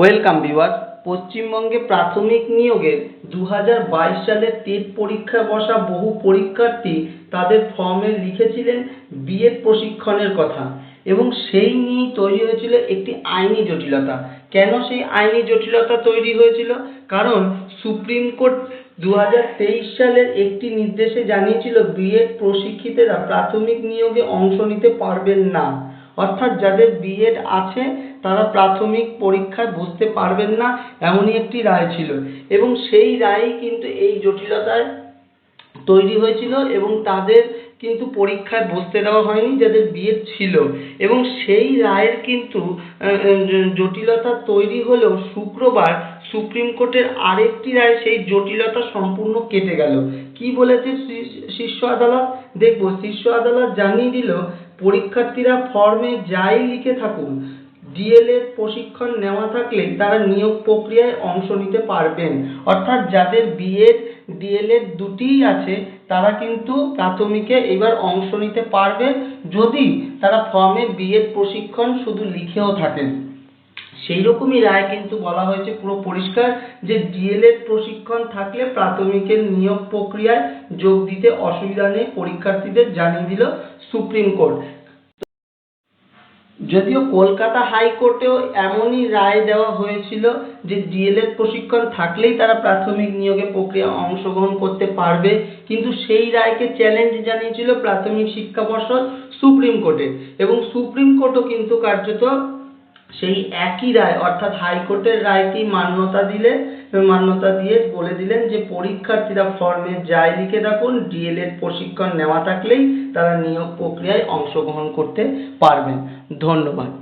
Welcome viewers. পশ্চিমবঙ্গে প্রাথমিক নিয়োগে দু বাইশ সালের টেট পরীক্ষায় বসা বহু পরীক্ষার্থী তাদের ফর্মে লিখেছিলেন বিএড প্রশিক্ষণের কথা এবং সেই নিয়েই তৈরি হয়েছিল একটি আইনি জটিলতা। কেন সেই আইনি জটিলতা তৈরি হয়েছিল? কারণ সুপ্রিম কোর্ট দু হাজার তেইশ সালের একটি নির্দেশে জানিয়েছিল বিএড প্রশিক্ষিতেরা প্রাথমিক নিয়োগে অংশ নিতে পারবেন না। অর্থাৎ যাদের বিএড আছে তারা প্রাথমিক পরীক্ষায় বসতে পারবেন না, এমনই একটি রায় ছিল। এবং সেই রায়ই কিন্তু এই জটিলতায় তৈরি হয়েছিল এবং তাদের কিন্তু পরীক্ষায় বসতে দেওয়া হয়নি, যাদের বিএড ছিল। এবং সেই রায়ের কিন্তু জটিলতা তৈরি হলেও শুক্রবার সুপ্রিম কোর্টের আরেকটি রায় সেই জটিলতা সম্পূর্ণ কেটে গেল। কি বলেছে শীর্ষ আদালত? দেখব, শীর্ষ আদালত জানিয়ে দিল, পরীক্ষার্থীরা ফর্মে যাই লিখে থাকুন। ডিএলএড প্রশিক্ষণ নেওয়া থাকলে তারা নিয়োগ প্রক্রিয়ায় অংশ নিতে পারবেন। অর্থাৎ যাদের বিএড ডিএলএড দুটিই আছে, তারা কিন্তু প্রাথমিকে এবার অংশ নিতে পারবে যদি তারা ফর্মে বিএড প্রশিক্ষণ শুধু লিখেও থাকেন। সেই রকমই রায় কিন্তু বলা হয়েছে পুরো পরিষ্কার যে ডিএলএড প্রশিক্ষণ থাকলে প্রাথমিকের নিয়োগ প্রক্রিয়ায় যোগ দিতে অসুবিধা নেই, পরীক্ষার্থীদের জানিয়ে দিল সুপ্রিম কোর্ট। যদিও কলকাতা হাইকোর্টেও এমনই রায় দেওয়া হয়েছিল যে ডিএলএড প্রশিক্ষণ থাকলেই তারা প্রাথমিক নিয়োগের প্রক্রিয়ায় অংশগ্রহণ করতে পারবে, কিন্তু সেই রায়কে চ্যালেঞ্জ জানিয়েছিল প্রাথমিক শিক্ষা পর্ষদ সুপ্রিম কোর্টে এবং সুপ্রিম কোর্টও কিন্তু কার্যত সেই একই রায়, অর্থাৎ হাইকোর্টের রায়কেই মান্যতা দিলে মান্যতা দিয়ে বলে দিলেন যে পরীক্ষার্থীরা ফর্মে যাই লিখে থাকুন ডিএলএড প্রশিক্ষণ নেওয়া থাকলেই তারা নিয়োগ প্রক্রিয়ায় অংশগ্রহণ করতে পারবেন। ধন্যবাদ।